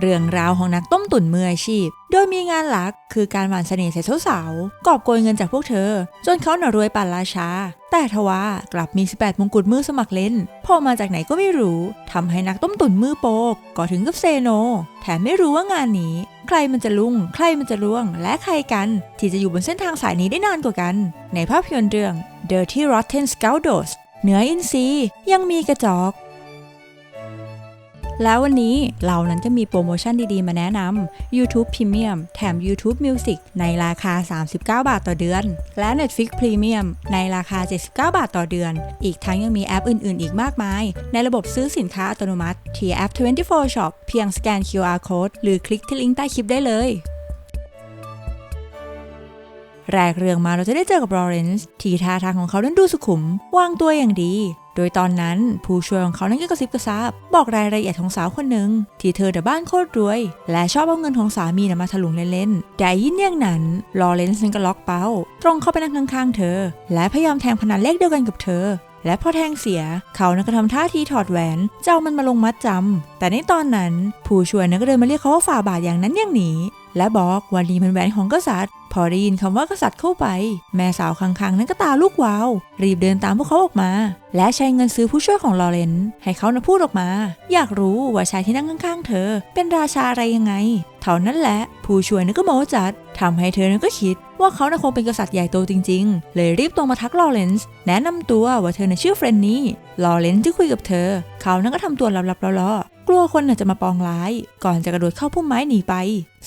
เรื่องราวของนักต้มตุ๋นมืออาชีพ โดยมีงานหลักคือการหวานเสน่ห์ใส่สาวๆกอบโกยเงินจากพวกเธอ จนเขาหน่ารวยป่านราชา แต่ทว่ากลับมี 18 มงกุฎมือสมัครเล่นพอมาจากไหนก็ไม่รู้ทำให้นักต้มตุ๋นมือโปกก็ถึงกับเซโน แถมไม่รู้ว่างานนี้ ใครมันจะลุ่ง ใครมันจะร่วง และใครกันที่จะอยู่บนเส้นทางสายนี้ได้นานกว่ากัน ในภาพยนตร์เรื่อง Dirty Rotten Scoundrels เหนืออินซีย์ยังมีกระจอก แล้ววันนี้เรานั้นก็มีโปรโมชั่นดีๆ มาแนะนำ YouTube Premium แถม YouTube Music ในราคา 39 บาทต่อเดือน และ Netflix Premium ในราคา 79 บาทต่อเดือน อีกทั้งยังมีแอปอื่นๆ อีกมากมาย ในระบบซื้อสินค้าอัตโนมัติที่แอป 24 Shop เพียงสแกน QR Code หรือคลิกที่ลิงก์ใต้คลิปได้เลยแรกเรื่องมาเราจะได้เจอกับลอเรนซ์ที่ท่าทางของเขานั้นดูสุขุม วางตัวอย่างดี โดยตอนนั้นผู้ช่วยของเขานั้นก็กระซิบกระซาบบอกรายละเอียดของสาวคนหนึ่งที่เธอแต่บ้านโคตรรวย และชอบเอาเงินของสามีนะมาถลุงเล่นๆแต่ยินอย่างนั้นลอเรนซ์นั้นก็ล็อกเป้า ตรงเข้าไปนั่งข้างๆ เธอ และพยายามแทงพนันเลขเดียวกันกับเธอและพอแทงเสีย เขานั้นก็ทำท่าทีถอดแหวนเจ้ามันมาลงมัดจำแต่ในตอนนั้น ผู้ช่วยนั้นก็เดินมาเรียกเขาว่าฝ่าบาทอย่างนั้นอย่างนี้ และบอกว่านี่มันแหวนของกษัตริย์ พอได้ยินคำว่ากษัตริย์เข้าไป แม่สาวคังๆ นั้นก็ตาลูกวาว รีบเดินตามพวกเขาออกมา และใช้เงินซื้อผู้ช่วยของลอเรนซ์ให้เขานะพูดออกมา อยากรู้ว่าชายที่นั่งข้างๆ เธอ เป็นราชาอะไรยังไง เท่านั้นแหละ ผู้ช่วยนั้นก็โมจัดทำให้เธอนั้นก็คิดว่าเขาน่ะคงเป็นกษัตริย์ใหญ่โตจริงๆ เลยรีบตรงมาทักลอเรนซ์แนะนำตัวว่าเธอน่ะชื่อเฟรนนี่ลอเรนซ์ที่คุยกับเธอ เขานั้นก็ทำตัวลับๆล่อๆ กลัวคนจะมาปองร้าย ก่อนจะกระโดดเข้าพุ่มไม้หนีไป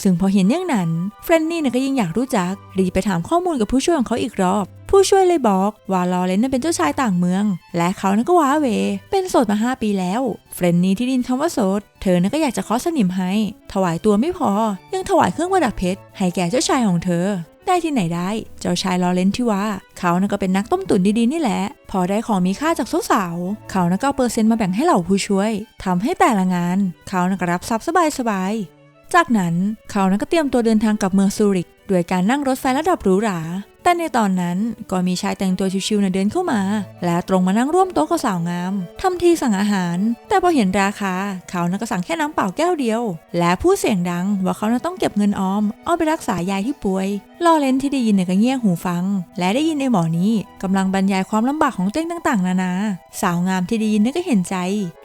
ซึ่งพอเห็นอย่างนั้นเฟรนนี่ก็ยิ่งอยากรู้จัก รีไปถามข้อมูลกับผู้ช่วยของเขาอีกรอบ ผู้ช่วยเลยบอกว่าลอเรนนั้นเป็นเจ้าชายต่างเมือง และเขานั้นก็ว้าเว เป็นโสดมา 5 ปีแล้ว เฟรนนี่ที่ดินคำว่าโสด เธอนั้นก็อยากจะเคาะสนิมให้ ถวายตัวไม่พอ ยังถวายเครื่องประดับเพชรให้แก่เจ้าชายของเธอ ได้ที่ไหนได้ เจ้าชายลอเรนที่ว่า เขาน่ะก็เป็นนักต้มตุ๋นดีๆนี่แหละ พอได้ของมีค่าจากสาวๆเขาน่ะก็เอาเปอร์เซ็นต์มาแบ่งให้เหล่าผู้ช่วยทำให้แต่ละงาน เขาน่ะก็รับทรัพย์สบายๆจากนั้นเขานั้นก็เตรียมตัวเดินทางกลับเมืองซูริกด้วยการนั่งรถไฟระดับหรูหราแต่ในตอนนั้นก็มีชายแต่งตัวชิวๆน่ะเดินเข้ามา และตรงมานั่งร่วมโต๊ะกับสาวงามทำทีสั่งอาหาร แต่พอเห็นราคา เขานั้นก็สั่งแค่น้ำเปล่าแก้วเดียว และพูดเสียงดังว่าเขาน่ะต้องเก็บเงินออม เอาไปรักษายายที่ป่วย ลอเรนที่ได้ยินเนี่ยก็เงี่ยหูฟัง และได้ยินไอ้หมอนี้กำลังบรรยายความลำบากของเต้งต่าง ๆ นานา สาวงามที่ได้ยินเนี่ยก็เห็นใจ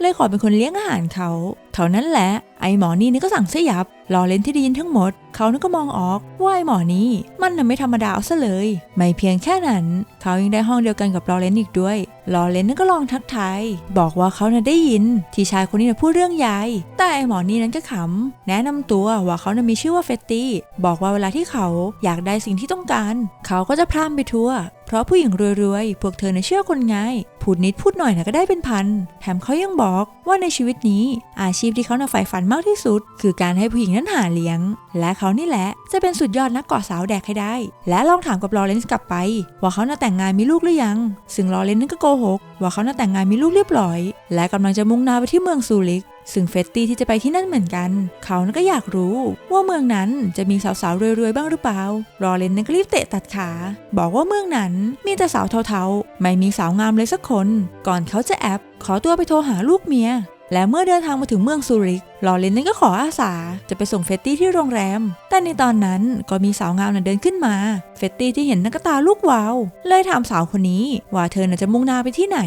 เลยขอเป็นคนเลี้ยงอาหารเขา เท่านั้นแหละ ไอ้หมอนี่นี่ก็สั่งเสียยับลอเรนที่ได้ยินทั้งหมด เขานี่ก็มองออกว่าไอ้หมอนี้มันน่ะไม่ธรรมดาเอาซะเลย ไม่เพียงแค่นั้น เขายังได้ห้องเดียวกันกับลอเรนอีกด้วยลอเรนนั่นก็ลองทักทายบอกว่าเขาน่ะได้ยิน ที่ชายคนนี้น่ะพูดเรื่องยาย แต่ไอหมอนี่นั้นก็ขำแนะนำตัวว่าเขาน่ะมีชื่อว่าเฟตตี้บอกว่าเวลาที่เขาอยากได้สิ่งที่ต้องการ เขาก็จะพร่ำไปทั่วเพราะผู้หญิงรวยๆ พวกเธอในเชื่อคนง่าย พูดนิดพูดหน่อยนะก็ได้เป็นพัน แถมเขายังบอกว่าในชีวิตนี้อาชีพที่เขาน่ะใฝ่ฝันมากที่สุด คือการให้ผู้หญิงนั้นหาเลี้ยง และเขานี่แหละจะเป็นสุดยอดนักกาะสาวแดกให้ได้ และลองถามกับลอเรนซ์กลับไป ว่าเขาน่ะแต่งงานมีลูกหรือยัง ซึ่งลอเรนซ์นั้นก็โกหกว่าเขาน่ะแต่งงานมีลูกเรียบร้อย และกำลังจะมุ่งหน้าไปที่เมืองซูริก ซึ่งเฟตตี้ที่จะไปที่นั่นเหมือนกัน เขานั้นก็อยากรู้ว่าเมืองนั้นจะมีสาวๆรวยๆบ้างหรือเปล่า รอเลนนั้นก็รีบเตะตัดขา บอกว่าเมืองนั้นมีแต่สาวเทาๆ ไม่มีสาวงามเลยสักคน ก่อนเขาจะแอบขอตัวไปโทรหาลูกเมียและเมื่อเดินทางมาถึงเมืองซูริกลอเรนนั้นก็ขออาสาจะไปส่งเฟตตี้ที่โรงแรม แต่ในตอนนั้นก็มีสาวงามน่ะเดินขึ้นมา เฟตตี้ที่เห็นนักตาลูกวาว เลยถามสาวคนนี้ว่าเธอน่ะจะมุ่งหน้าไปที่ไหน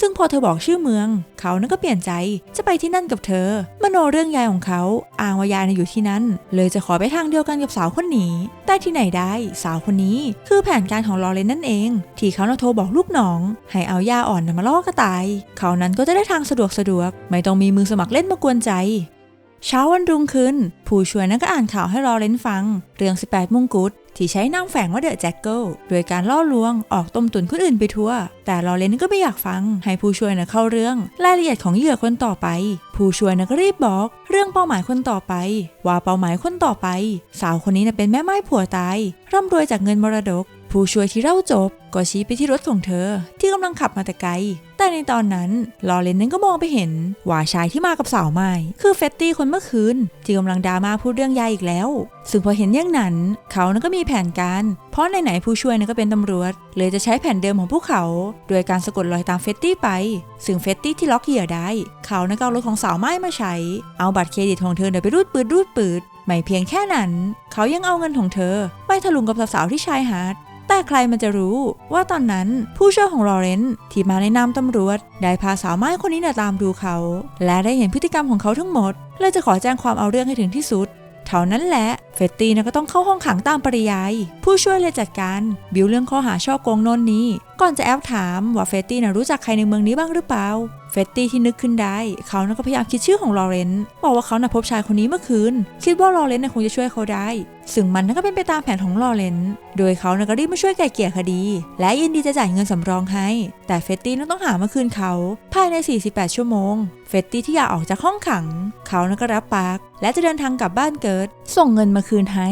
ซึ่งพอเธอบอกชื่อเมือง เขานั้นก็เปลี่ยนใจจะไปที่นั่นกับเธอ มโนเรื่องยายของเขาอ้างว่ายายน่ะอยู่ที่นั่น เลยจะขอไปทางเดียวกันกับสาวคนนี้ แต่ที่ไหนได้สาวคนนี้คือแผนการของลอเรนนั่นเอง ที่เขาน่ะโทรบอกลูกน้อง ให้เอายาอ่อนน่ะมาล่อกระต่าย เขานั้นก็จะได้ทางสะดวกสะดวก ไม่ต้องมีมือสมัครเล่นมากวนใจ เช้าวันรุ่งขึ้น ผู้ช่วยนั้นก็อ่านข่าวให้ลอเรนฟัง เรื่อง 18มงกุฎที่ใช้นามแฝงว่าเดอะแจ็คเกิลโดยการล่อลวงออกต้มตุนคนอื่นไปทั่ว แต่ลอเรนก็ไม่อยากฟัง ให้ผู้ช่วยนะเข้าเรื่อง รายละเอียดของเหยื่อคนต่อไป ผู้ช่วยนะก็รีบบอก เรื่องเป้าหมายคนต่อไป ว่าเป้าหมายคนต่อไป สาวคนนี้นะเป็นแม่ไม้ผัวตายร่ำรวยจากเงินมรดก ผู้ช่วยที่เล่าจบก็ชี้ไปที่รถของเธอ ที่กำลังขับมาแต่ไกล แต่ในตอนนั้นลอเรนนั้นก็มองไปเห็นว่าชายที่มากับสาวใหม่ คือเฟตตี้คนเมื่อคืนที่กำลังดราม่าพูดเรื่องยายอีกแล้ว ซึ่งพอเห็นอย่างนั้น เขานั้นก็มีแผนการ เพราะไหนๆผู้ช่วยนั้นก็เป็นตำรวจ เลยจะใช้แผนเดิมของพวกเขา โดยการสะกดรอยตามเฟตตี้ไป ซึ่งเฟตตี้ที่ล็อกเหยื่อได้ เขานั้นก็เอารถของสาวไม้มาใช้ เอาบัตรเครดิตของเธอเนี่ยไปรูดปืดรูดปืดไม่เพียงแค่นั้น เขายังเอาเงินของเธอ ไปถลุงกับสาวๆที่ชายหาด แต่ใครมันจะรู้ว่าตอนนั้นผู้ช่วยของลอเรนซ์ที่มาในนามตำรวจ ได้พาสาวไม้คนนี้เนี่ยตามดูเขา และได้เห็นพฤติกรรมของเขาทั้งหมดเลยจะขอแจ้งความเอาเรื่องให้ถึงที่สุด เท่านั้นแหละเฟตตี้นะก็ต้องเข้าห้องขังตามปริยาย ผู้ช่วยเลยจัดการ บิวเรื่องข้อหาช่อโกงโนนนี้ ก่อนจะแอบถามว่าเฟตตี้นะรู้จักใครในเมืองนี้บ้างหรือเปล่า เฟตตี้ที่นึกขึ้นได้ เขานะก็พยายามคิดชื่อของลอเรนซ์บอกว่าเขานะพบชายคนนี้เมื่อคืน คิดว่าลอเรนซ์นะคงจะช่วยเขาได้ ซึ่งมันนั่นก็เป็นไปตามแผนของลอเรนซ์โดยเขานะก็รีบมาช่วยไก่เกี่ยคดี และยินดีจะจ่ายเงินสำรองให้ แต่เฟตตี้นั้นต้องหามาคืนเขา ภายใน 48 ชั่วโมง เฟตตี้ที่อยากออกจากห้องขัง เขานะก็รับปากและจะเดินทางกลับบ้านเกิด ส่งเงินมาคืนให้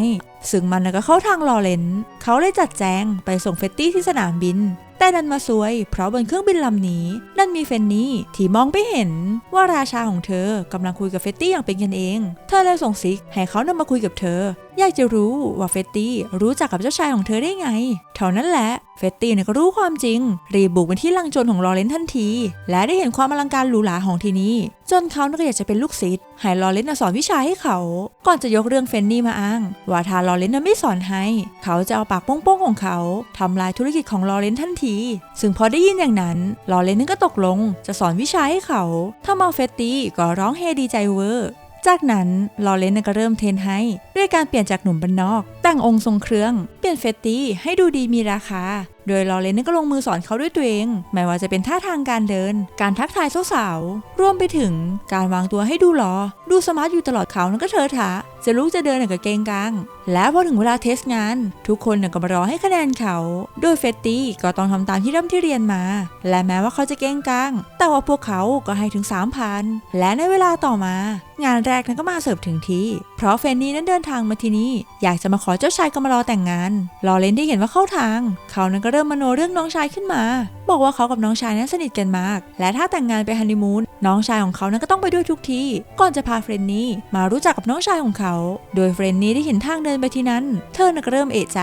ซึ่งมันก็เข้าทางลอเรนซ์เขาเลยจัดแจงไปส่งเฟตตี้ที่สนามบิน แต่ดันมาซวย เพราะบนเครื่องบินลำนี้นั่นมีเฟนนี่ที่มองไปเห็นว่าราชาของเธอกำลังคุยกับเฟตตี้อย่างเป็นกันเอง เธอเลยส่งซิกให้เขานำมาคุยกับเธออยากจะรู้ว่าเฟตตี้รู้จักกับเจ้าชายของเธอได้ไง เท่านั้นแหละ เฟตตี้เนี่ยก็รู้ความจริง รีบบุกไปที่ลังโจรของลอเรนทันที และได้เห็นความอลังการหรูหราของที่นี่ จนเขาก็อยากจะเป็นลูกศิษย์ให้ลอเรนสอนวิชาให้เขา ก่อนจะยกเรื่องเฟนนี่มาอ้าง ว่าถ้าลอเรนไม่สอนให้ เขาจะเอาปากโป้งๆของเขาทำลายธุรกิจของลอเรนทันที ซึ่งพอได้ยินอย่างนั้นลอเรนก็ตกลง จะสอนวิชาให้เขาถ้ามาเฟตตี้ก็ร้องเฮดีใจเวอร์ จากนั้นลอเรนซ์ก็เริ่มเทรนให้ด้วยการเปลี่ยนจากหนุ่มบ้านนอก แต่งองค์ทรงเครื่อง เปลี่ยนเฟตตี้ให้ดูดีมีราคา โดยลอเรนก็ลงมือสอนเขาด้วยตัวเอง ไม่ว่าจะเป็นท่าทางการเดิน การทักทายสาวๆรวมไปถึงการวางตัวให้ดูหลอ ดูสมาร์ทอยู่ตลอดเขานั้นก็เธอถาจะลุกจะเดินเนี่ยก็เกงกลาง และพอถึงเวลาเทสงาน ทุกคนก็มารอให้คะแนนเขา โดยเฟตตี้ก็ต้องทำตามที่เริ่มที่เรียนมา และแม้ว่าเขาจะเกงกลาง แต่ว่าพวกเขาก็ให้ถึง 3,000 และในเวลาต่อมา งานแรกนั้นก็มาเสิร์ฟถึงที่ เพราะเฟนนี่นั้นเดินทางมาที่นี่ อยากจะมาขอเจ้าชายก็มารอแต่งงานลอเรนที่เห็นว่าเข้าทาง เขานั้นก็เริ่มมโนเรื่องน้องชายขึ้นมา บอกว่าเขากับน้องชายนั้นสนิทกันมาก และถ้าแต่งงานไปฮันนีมูนน้องชายของเขานั้นก็ต้องไปด้วยทุกที่ ก่อนจะพาเฟรนนี่มารู้จักกับน้องชายของเขา โดยเฟรนนี่ได้เห็นทางเดินไปที่นั้น เธอน่ะก็เริ่มเอะใจ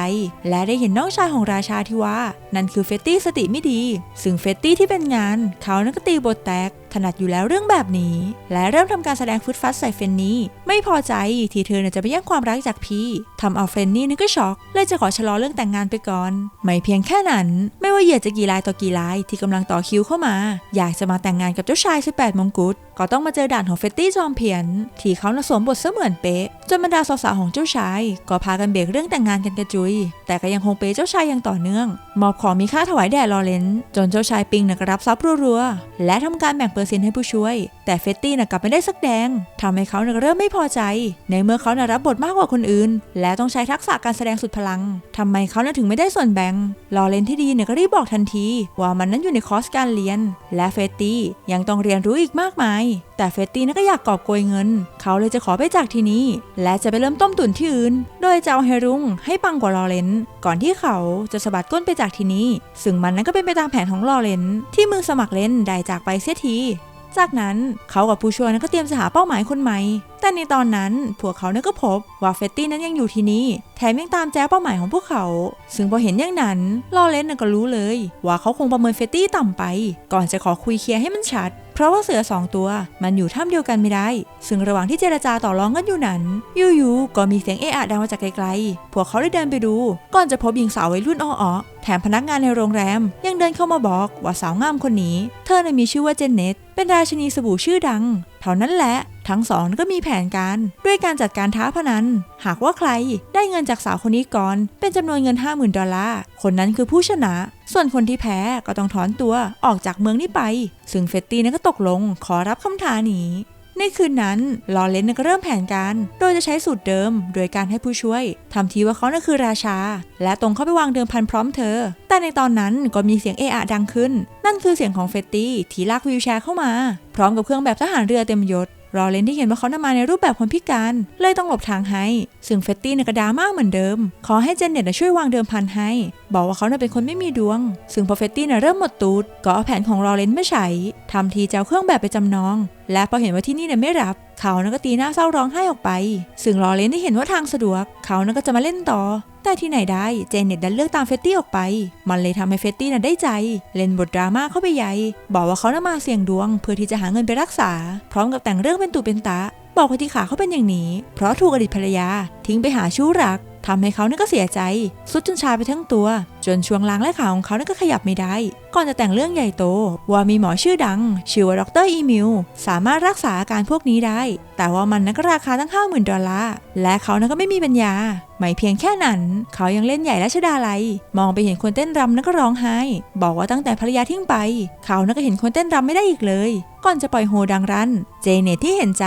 และได้เห็นน้องชายของราชาที่ว่า นั่นคือเฟตตี้สติไม่ดี ซึ่งเฟตตี้ที่เป็นงาน เขานั้นก็ตีบทแตก นัดอยู่แล้วเรื่องแบบนี้ และเริ่มทำการแสดงฟุตฟัดใส่เฟนนี่ ไม่พอใจที่เธอจะไปแย่งความรักจากพี่ทำเอาเฟนนี่นึกก็ช็อกเลยจะขอชะลอเรื่องแต่งงานไปก่อน ไม่เพียงแค่นั้น ไม่ว่าเหยื่อจะกี่รายต่อกี่รายที่กำลังต่อคิวเข้ามา อยากจะมาแต่งงานกับเจ้าชาย18มงกุฎ ก็ต้องมาเจอด่านของเฟตตี้จอมเพียน ที่เขาน่ะสวมบทเสมือนเป๊ะ จนบรรดาสาวๆของเจ้าชาย ก็พากันเบรกเรื่องแต่งงานกันกระจุย แต่ก็ยังคงเปย์เจ้าชายอย่างต่อเนื่อง มอบของมีค่าถวายแด่ลอเรนซ์จนเจ้าชายปิงน่ะกรับทรัพย์รัวๆ และทำการแบ่งเปอร์เซ็นต์ให้ผู้ช่วย แต่เฟตตี้น่ะกลับไม่ได้สักแดงทำให้เขาน่ะเริ่มไม่พอใจ ในเมื่อเขาน่ะรับบทมากกว่าคนอื่น และต้องใช้ทักษะการแสดงสุดพลังทำไมเขาน่ะถึงไม่ได้ส่วนแบ่งลอเรนซ์ที่ดีเนี่ยก็รีบบอกทันที ว่ามันนั้นอยู่ในคอร์สการเรียน และเฟตตี้ยังต้องเรียนรู้อีกมากมายแต่เฟตตี้น่นก็อยากกอบโกยเงิน เขาเลยจะขอไปจากที่นี่ และจะไปเริ่มต้มตุ๋นที่อื่น โดยจะเอาเฮรุงให้ปังกว่าลอเรนก่อนที่เขาจะสะบัดก้นไปจากที่นี้ซึ่งมันนั้นก็เป็นไปตามแผนของลอเรนที่มือสมัครเล่นได้จากไปเสียที จากนั้นเขากับผู้ช่วยนั้นก็เตรียมจะหาเป้าหมายคนใหม่ แต่ในตอนนั้นพวกเขาเนี่ยก็พบว่าเฟตตี้นั้นยังอยู่ที่นี่ แถมยังตามแจ้เป้าหมายของพวกเขา ซึ่งพอเห็นอย่างนั้นลอเรนซ์ก็รู้เลย ว่าเขาคงประเมินเฟตตี้ต่ำไป ก่อนจะขอคุยเคลียร์ให้มันชัด เพราะว่าเสือสองตัวมันอยู่ถ้ำเดียวกันไม่ได้ ซึ่งระหว่างที่เจรจาต่อรองกันอยู่นั้นอยู่ๆก็มีเสียงเอะอะดังมาจากไกลๆ พวกเขาได้เดินไปดู ก่อนจะพบหญิงสาววัยรุ่นอ้อๆ ถมพนักงานในโรงแรม ยังเดินเข้ามาบอกว่าสาวงามคนนี้ เธอน่ะมีชื่อว่าเจนเน็ตเป็นราชินีสบู่ชื่อดัง เท่านั้นแหละทั้งสองก็มีแผนการ ด้วยการจัดการท้าพนัน หากว่าใครได้เงินจากสาวคนนี้ก่อน เป็นจำนวนเงิน 50,000 ดอลลาร์ คนนั้นคือผู้ชนะ ส่วนคนที่แพ้ก็ต้องถอนตัวออกจากเมืองนี้ไป ซึ่งเฟตตี้นั้นก็ตกลงขอรับคำท้านี้ ในคืนนั้นลอเรนซ์ก็เริ่มแผนการ โดยจะใช้สูตรเดิม โดยการให้ผู้ช่วยทำทีว่าเขานั่นคือราชา และตรงเข้าไปวางเดิมพันพร้อมเธอ แต่ในตอนนั้นก็มีเสียงเอะอะดังขึ้น นั่นคือเสียงของเฟตตี้ที่ลากวีลแชร์เข้ามา พร้อมกับเครื่องแบบทหารเรือเต็มยศรอเลนที่เห็นว่าเขานำมาในรูปแบบคนพิการ เลยต้องหลบทางให้ ซึ่งเฟตตี้เนี่ยกระดามากเหมือนเดิม ขอให้เจนเน็ตช่วยวางเดิมพันให้บอกว่าเขาน่ะเป็นคนไม่มีดวง ซึ่งพอเฟตตี้เริ่มหมดตูดก็เอาแผนของรอเลนมาใช้ทำทีจะเอาเครื่องแบบไปจำนอง และพอเห็นว่าที่นี่เนี่ยไม่รับ เขาน่ะก็ตีหน้าเศร้าร้องไห้ออกไป ซึ่งรอเลนได้เห็นว่าทางสะดวก เขาน่ะก็จะมาเล่นต่อ แต่ที่ไหนได้เจเน็ตดันเลือกตามเฟตตี้ออกไป มันเลยทำให้เฟตตี้น่ะได้ใจ เล่นบทดราม่าเข้าไปใหญ่บอกว่าเขาน่ะมาเสี่ยงดวง เพื่อที่จะหาเงินไปรักษา พร้อมกับแต่งเรื่องเป็นตุเป็นตะบอกว่าที่ขาเขาเป็นอย่างนี้ เพราะถูกอดีตภรรยาทิ้งไปหาชู้รัก ทำให้เขาเนี่ยก็เสียใจ สุดจนชาไปทั้งตัว จนช่วงล่างและขาของเขาเนี่ยก็ขยับไม่ได้ ก่อนจะแต่งเรื่องใหญ่โต ว่ามีหมอชื่อดัง ชื่อว่าดรอีมิลสามารถรักษาอาการพวกนี้ได้ แต่ว่ามันนั้นก็ราคาตั้ง50,000ดอลลาร์และเขานั้นก็ไม่มีปัญญาไม่เพียงแค่นั้น เขายังเล่นใหญ่และชดาลัยมองไปเห็นคนเต้นรำนั้นก็ร้องไห้ บอกว่าตั้งแต่ภรรยาทิ้งไป เขานั้นก็เห็นคนเต้นรำไม่ได้อีกเลย ก่อนจะปล่อยโฮดังรัน เจเนตที่เห็นใจ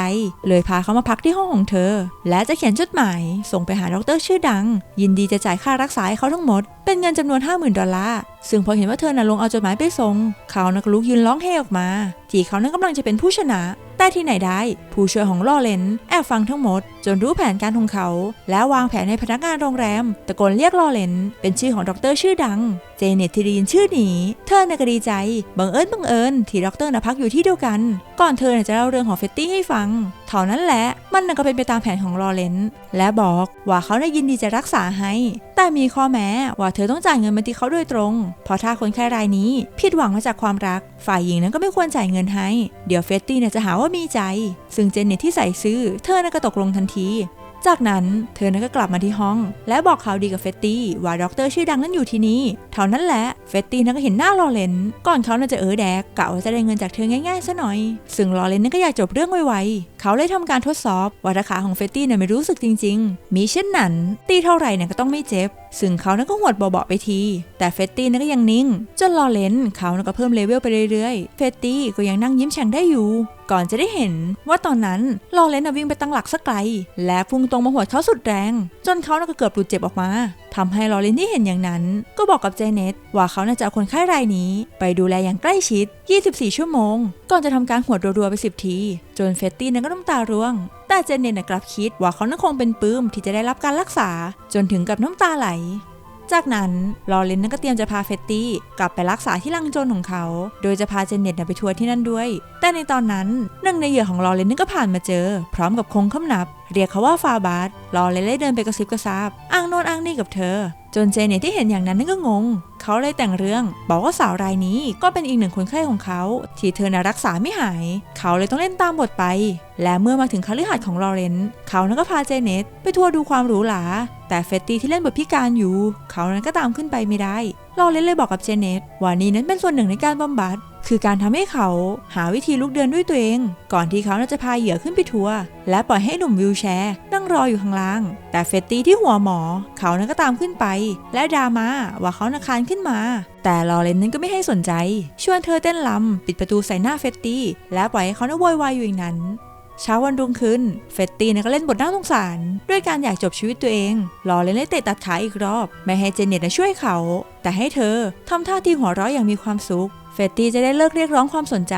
เลยพาเขามาพักที่ห้องของเธอ และจะเขียนจดหมาย ส่งไปหาด็อกเตอร์ชื่อดัง ยินดีจะจ่ายค่ารักษาให้เขาทั้งหมด เป็นเงินจำนวน 50,000 ดอลลาร์ ซึ่งพอเห็นว่าเธอน่ะลงเอาจดหมายไปส่ง เขานักลุกยืนร้องเฮออกมา ที่เขานั้นกำลังจะเป็นผู้ชนะ แต่ที่ไหนได้ ผู้ช่วยของลอเรนแอบฟังทั้งหมด จนรู้แผนการของเขา และวางแผนให้พนักงานโรงแรม ตะโกนเรียกลอเรนเป็นชื่อของด็อกเตอร์ชื่อดัง เจเน็ตที่ได้ยินชื่อนี้เธอน่ะก็ดีใจบังเอิญบังเอิญที่ด็อกเตอร์น่ะพักอยู่ที่เดียวกัน ก่อนเธอจะเล่าเรื่องของเฟตตี้ให้ฟัง เท่านั้นแหละมันน่ะก็เป็นไปตามแผนของลอเรนและบอกว่าเขาได้ยินดีจะรักษาให้ แต่มีข้อแม้ว่าเธอต้องจ่ายเงินมาที่เขาโดยตรง เพราะถ้าคนไข้รายนี้ผิดหวังมาจากความรัก ฝ่ายหญิงนั้นก็ไม่ควรจ่ายเงินให้ เดี๋ยวเฟตตี้เนี่ยจะหาว่ามีใจ ซึ่งเจนเน็ตที่ใส่ซื้อ เธอน่ะก็ตกลงทันที จากนั้นเธอนั้นก็กลับมาที่ห้อง และบอกข่าวดีกับเฟตตี้ว่าด็อกเตอร์ชื่อดังนั้นอยู่ที่นี่เท่านั้นแหละเฟตตี้นั้นก็เห็นหน้าลอเรนก่อนเขาน่าจะเออแดกกะว่าจะได้เงินจากเธอง่ายๆซะหน่อย ซึ่งลอเรนนั้นก็อยากจบเรื่องไวๆเขาเลยทำการทดสอบว่าราคาของเฟตตี้เนี่ยไม่รู้สึกจริง ๆ มีเช่นนั้น ตีเท่าไหร่เนี่ยก็ต้องไม่เจ็บ ซึ่งเขานั้นก็หวดเบาๆไปที แต่เฟตตี้นั้นก็ยังนิ่ง จนลอเรนเขานั้นก็เพิ่มเลเวลไปเรื่อยๆเฟตตี้ก็ยังนั่งยิ้มแฉ่งได้อยู่ ก่อนจะได้เห็นว่าตอนนั้นลอเรนน่ะวิ่งไปตั้งหลักสักไกล และพุ่งตรงมาหัวเขาสุดแรง จนเขาน่ะก็เกือบหลุดเจ็บออกมาทำให้ลอเรนที่เห็นอย่างนั้น ก็บอกกับเจเน็ตว่าเขาน่าจะเอาคนไข้รายนี้ ไปดูแลอย่างใกล้ชิด 24 ชั่วโมง ก่อนจะทำการหวดรัวๆไป 10 ที จนเฟตตี้นั้นก็น้ำตาร่วง แต่เจเน็ตนะกลับคิดว่าเขาน่าคงเป็นปื้มที่จะได้รับการรักษา จนถึงกับน้ำตาไหล จากนั้นลอเรนนั้นก็เตรียมจะพาเฟตตี้กลับไปรักษาที่ลังโจรของเขา โดยจะพาเจเน็ตไปทัวร์ที่นั่นด้วย แต่ในตอนนั้นหนึ่งในเหยื่อของลอเรนนั้นก็ผ่านมาเจอ พร้อมกับคงคำนับ เรียกเขาว่าฟาบาสลอเรนเลยเดินไปกระซิบกระซาบอ้างโน่นอ้างนี่กับเธอ จนเจเน็ตที่เห็นอย่างนั้นนั่นก็งง เขาเลยแต่งเรื่อง บอกว่าสาวรายนี้ก็เป็นอีกหนึ่งคนไข้ของเขา ที่เธอน่ะรักษาไม่หาย เขาเลยต้องเล่นตามบทไป และเมื่อมาถึงคฤหาสน์ของลอเรนเขานั้นก็พาเจเน็ตไปทัวร์ดูความหรูหรา แต่เฟตตี้ที่เล่นบทพิการอยู่ เขานั้นก็ตามขึ้นไปไม่ได้ ลอเรนเลยบอกกับเจเน็ตว่านี่นั้นเป็นส่วนหนึ่งในการบำบัด คือการทำให้เขาหาวิธีลุกเดินด้วยตัวเอง ก่อนที่เขาจะพาเหยื่อขึ้นไปทัวร์และปล่อยให้หนุ่มวิวแชร์ นั่งรออยู่ข้างล่าง แต่เฟตตี้ที่หัวหมอ เขานั้นก็ตามขึ้นไป และดราม่าว่าเขานาคานขึ้นมา แต่ลอเรนนั้นก็ไม่ให้สนใจ ชวนเธอเต้นลำปิดประตูใส่หน้าเฟตตี้และปล่อยให้เขาน่าโวยวายอยู่อย่างนั้น เช้าวันรุ่งขึ้น เฟตตี้ก็เล่นบทน่าสงสาร ด้วยการอยากจบชีวิตตัวเองรอเล่นเลยเตะตัดขาอีกรอบ ไม่ให้เจเน็ตช่วยเขา แต่ให้เธอทำท่าทีหัวเราะอย่างมีความสุข เฟตตี้จะได้เลิกเรียกร้องความสนใจ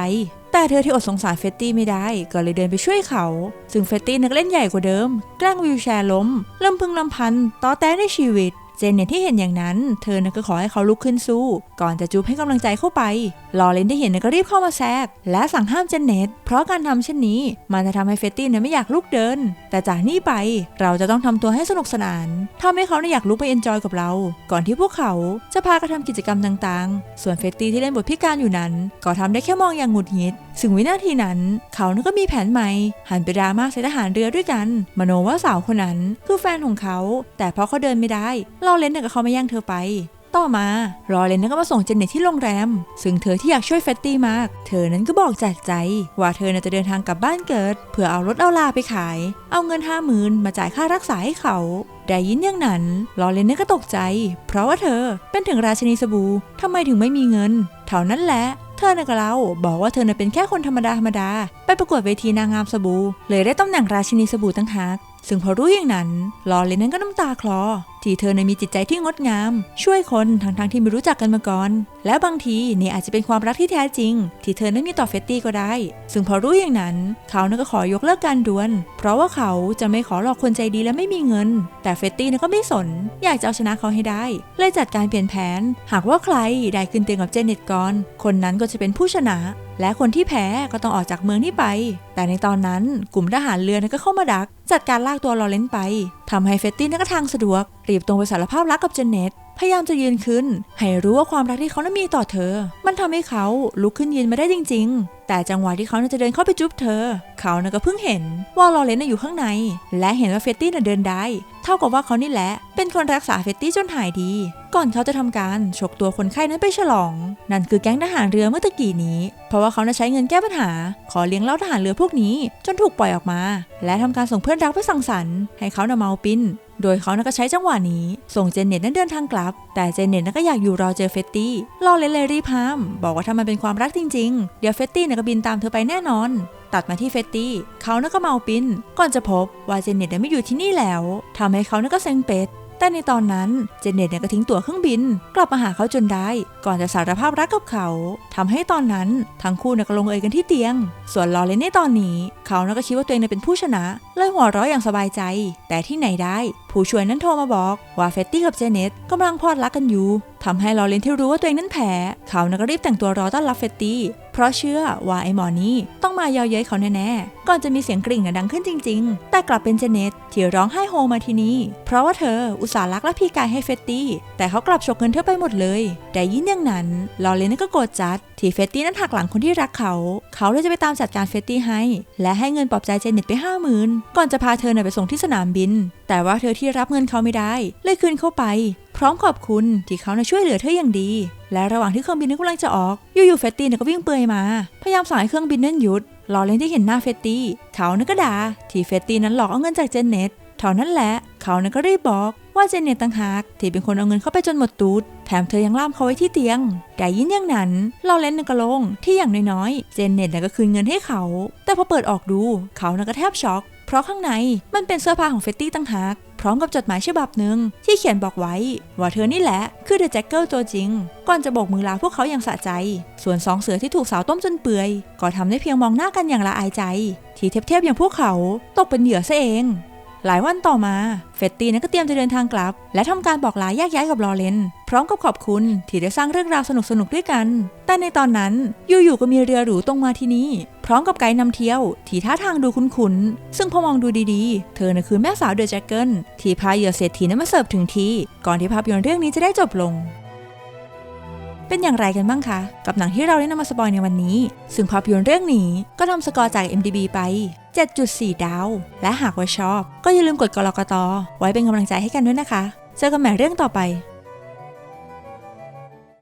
แต่เธอที่อดสงสารเฟตตี้ไม่ได้ ก็เลยเดินไปช่วยเขา ซึ่งเฟตตี้นักเล่นใหญ่กว่าเดิม แกล้งวิวแชร์ล้มลำพึงลำพันต้อแต้ในชีวิต จนเน็ตที่เห็นอย่างนั้น เธอน่ก็ขอให้เขาลุกขึ้นสู้ ก่อนจะจูบให้กำลังใจเข้าไป ลอเรนที่เห็นน่ะก็รีบเข้ามาแทรก และสั่งห้ามเจนเนตเพราะการทำเช่นนี้ มันจะทำให้เฟตตี้เนี่ยไม่อยากลุกเดิน แต่จากนี้ไปเราจะต้องทำตัวให้สนุกสนานทำให้เขาเนี่ยอยากลุกไปเอนจอยกับเรา ก่อนที่พวกเขาจะพากันทำกิจกรรมต่างๆ ส่วนเฟตตี้ที่เล่นบทพิการอยู่นั้น ก็ทำได้แค่มองอย่างหงุดหงิดซึ่งวินาทีนั้น เขาน่ะก็มีแผนใหม่ หันไปดราม่าใส่ทหารเรือด้วยกัน มโนว่าสาวคนนั้น คือแฟนของเขา แต่เพราะเขาเดินไม่ได้เราเล่นกับเขาไม่แย่งเธอไป ต่อมา รอเลนก็มาส่งเจนเน็ตที่โรงแรม ซึ่งเธอที่อยากช่วยเฟตตี้มาก เธอนั้นก็บอกจากใจ ว่าเธอน่จะเดินทางกลับบ้านเกิด เพื่อเอารถเอาลาไปขาย เอาเงินห้าหมื่นมาจ่ายค่ารักษาให้เขาได้ยินอย่างนั้นลอเรนก็ตกใจ เพราะว่าเธอเป็นถึงราชินีสบู่ทำไมถึงไม่มีเงิน เท่านั้นแหละเธอน่ะก็เล่าบอกว่าเธอน่ะเป็นแค่คนธรรมดาธรรมดา ไปประกวดเวทีนางงามสบู่เลยได้ตำแหน่งราชินีสบู่ตั้งหากซึ่งพอรู้อย่างนั้นลอเรนนั้นก็น้ำตาคลอ ที่เธอนั้นมีจิตใจที่งดงาม ช่วยคนทั้งๆที่ไม่รู้จักกันมาก่อน และบางทีนี่อาจจะเป็นความรักที่แท้จริง ที่เธอนั้นมีต่อเฟตตี้ก็ได้ ซึ่งพอรู้อย่างนั้น เขานั้นก็ขอยกเลิกการดวลเพราะว่าเขาจะไม่ขอหลอกคนใจดีและไม่มีเงิน แต่เฟตตี้นั้นก็ไม่สน อยากจะเอาชนะเขาให้ได้ เลยจัดการเปลี่ยนแผน หากว่าใครได้ขึ้นเตียงกับเจเน็ตก่อนคนนั้นก็จะเป็นผู้ชนะและคนที่แพ้ก็ต้องออกจากเมืองนี้ไป แต่ในตอนนั้นกลุ่มทหารเรือนั้นก็เข้ามาดัก จัดการลากตัวลอเรนซ์ไปทำให้เฟตตี้นั้นก็ทางสะดวก รีบตรงไปสารภาพรักกับเจเน็ต พยายามจะยืนขึ้น ให้รู้ว่าความรักที่เขานั้นมีต่อเธอ มันทำให้เขาลุกขึ้นยืนมาได้จริง ๆ แต่จังหวะที่เขาจะเดินเข้าไปจุ๊บเธอ เขาน่ะก็เพิ่งเห็นว่าลอเรนน่ะอยู่ข้างใน และเห็นว่าเฟตตี้น่ะเดินได้ เท่ากับว่าเขานี่แหละ เป็นคนรักษาเฟตตี้จนหายดี ก่อนเขาจะทำการฉกตัวคนไข้นั้นไปฉลอง นั่นคือแก๊งทหารเรือเมื่อตะกี้นี้ เพราะว่าเขาน่ะใช้เงินแก้ปัญหา ขอเลี้ยงเหล่าทหารเรือพวกนี้ จนถูกปล่อยออกมา และทำการส่งเพื่อนรักไปสังสรรค์ให้เขาน่ะเมาปิ้น โดยเขาน่ะก็ใช้จังหวะนี้ ส่งเจเน็ตนั้นเดินทางกลับ แต่เจเน็ตนั้นก็อยากอยู่รอเจอเฟตตี้รอเลนเลยรีบห้าม บอกว่าถ้ามันเป็นความรักจริง ๆ เดี๋ยวเฟตตี้น่ะก็บินตามเธอไปแน่นอน ตัดมาที่เฟตตี้เขาน่ะก็เมาปิ้น ก่อนจะพบว่าเจเน็ตน่ะไม่อยู่ที่นี่แล้วทำให้เขาน่ะก็เซ็งเป็ดแต่ในตอนนั้นเจเน็ตเนี่ยก็ทิ้งตั๋วเครื่องบิน กลับมาหาเขาจนได้ ก่อนจะสารภาพรักกับเขาทำให้ตอนนั้นทั้งคู่เนี่ยก็ลงเอยกันที่เตียง ส่วนลอเรนในตอนนี้ เขาน่ะก็คิดว่าตัวเองเนี่ยเป็นผู้ชนะเลยหัวเราะอย่างสบายใจ แต่ที่ไหนได้ ผู้ช่วยนั้นโทรมาบอกว่าเฟตตี้กับเจเน็ตกำลังพอดรักกันอยู่ทำให้ลอเรนที่รู้ว่าตัวเองนั้นแพ้เขานะก็รีบแต่งตัวรอต้อนรับเฟตตี้ เพราะเชื่อว่าไอ้หมอนี้ต้องมาเยาะเย้ยเขาแน่ๆ ก่อนจะมีเสียงกริ่งดังขึ้นจริง ๆ แต่กลับเป็นเจเน็ตที่ร้องไห้โฮมาที่นี่ เพราะว่าเธออุตส่าห์รักและพีกายให้เฟตตี้ แต่เขากลับฉกเงินเธอไปหมดเลย แต่ยิ่งอย่างนั้นลอเรนก็โกรธจัด ที่เฟตตี้นั้นหักหลังคนที่รักเขา เขาเลยจะไปตามจัดการเฟตตี้ให้ และให้เงินปลอบใจเจเน็ตไปห้าหมื่นก่อนจะพาเธอไปส่งที่สนามบิน แต่ว่าเธอที่รับเงินเขาไม่ได้เลยคืนเข้าไป พร้อมขอบคุณที่เขาน่ะช่วยเหลือเธออย่างดี และระหว่างที่เครื่องบินนั้นกำลังจะออกอยู่ๆเฟตตี้เนี่ยก็วิ่งเปลือยมา พยายามสั่งให้เครื่องบินนั้นหยุดรอเลนที่เห็นหน้าเฟตตี้เขาน่ะก็ด่าที่เฟตตี้นั้นหลอกเอาเงินจากเจนเน็ตเท่านั้นแหละเขาน่ะก็รีบบอกว่าเจนเน็ตต่างหากที่เป็นคนเอาเงินเข้าไปจนหมดตูดแถมเธอยังล่ามเขาไว้ที่เตียง แต่ยินอย่างนั้นลอเรนน่ะก็ลงที่อย่างน้อยๆ เจนเน็ตก็คืนเงินให้เขา แต่พอเปิดออกดูเขาน่ะก็แทบช็อก เพราะข้างในมันเป็นเสื้อผ้าของเฟตตี้ต่างหาก พร้อมกับจดหมายฉบับหนึ่งที่เขียนบอกไว้ ว่าเธอนี่แหละ คือเดอะแจ็คเกิลตัวจริง ก่อนจะโบกมือลาพวกเขาอย่างสะใจ ส่วนสองเสือที่ถูกสาวต้มจนเปื่อย ก็ทำได้เพียงมองหน้ากันอย่างละอายใจ ที่เทพๆอย่างพวกเขาตกเป็นเหยื่อซะเอง หลายวันต่อมา เฟตตี้นั้นก็เตรียมจะเดินทางกลับ และทำการบอกลาแยกย้ายกับลอเรนพร้อมกับขอบคุณที่ได้สร้างเรื่องราวสนุกๆด้วยกัน แต่ในตอนนั้นอยู่ๆก็มีเรือหรูตรงมาที่นี่ พร้อมกับไกด์นำเที่ยว ที่ท่าทางดูคุ้นๆ ซึ่งพอมองดูดีๆ เธอน่ะคือแม่สาวเดอะแจ็คเกิลที่พาเหยื่อเศรษฐีนั้นมาเสิร์ฟถึงที่ ก่อนที่ภาพยนตร์เรื่องนี้จะได้จบลงเป็นอย่างไรกันบ้างคะ กับหนังที่เราได้นำมาสปอยในวันนี้ ซึ่งภาพยนตร์เรื่องนี้ก็ทำสกอร์จาก MDB ไป 7.4 ดาว และหากว่าชอบ ก็อย่าลืมกดกรกตไว้เป็นกำลังใจให้กันด้วยนะคะ เจอกันใหม่เรื่องต่อไป